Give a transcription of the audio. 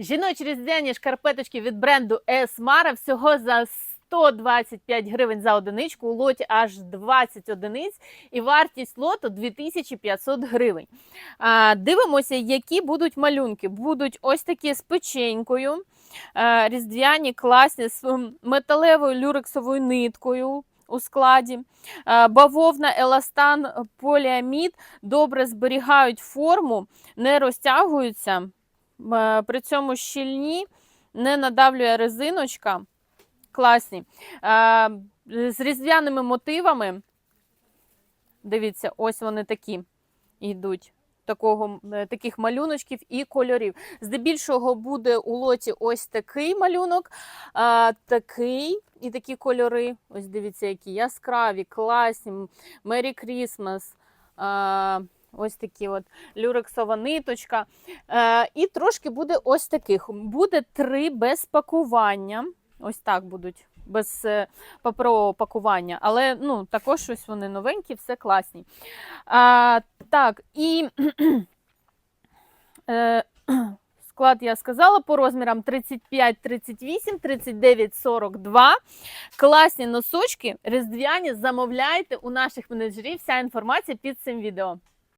Жіночі різдвяні шкарпеточки від бренду Esmara всього за 125 гривень за одиничку, у лоті аж 20 одиниць, і вартість лоту 2500 гривень. А, дивимося, які будуть малюнки. Будуть ось такі з печенькою, а, різдвяні, класні, з металевою люрексовою ниткою. У складі бавовна, еластан, поліамід добре зберігають форму, не розтягуються. Е, При цьому щільні, не надавлює резиночка. Класні. Е, З різдвяними мотивами. Дивіться, ось вони такі йдуть. Такого, е, таких малюночків і кольорів. Здебільшого буде у лоті ось такий малюнок, а, такий і такі кольори. Ось дивіться, які яскраві, класні. Крісмас. А, ось такі от люрексова ниточка. Е, і трошки буде ось таких. Буде три без пакування. Ось так будуть. Без е, паперового пакування, але ну, також ось вони новенькі, все класні. А, так, і е, склад я сказала по розмірам 35, 38, 39, 42. Класні носочки, різдвяні, замовляйте у наших менеджерів. Вся інформація під цим відео.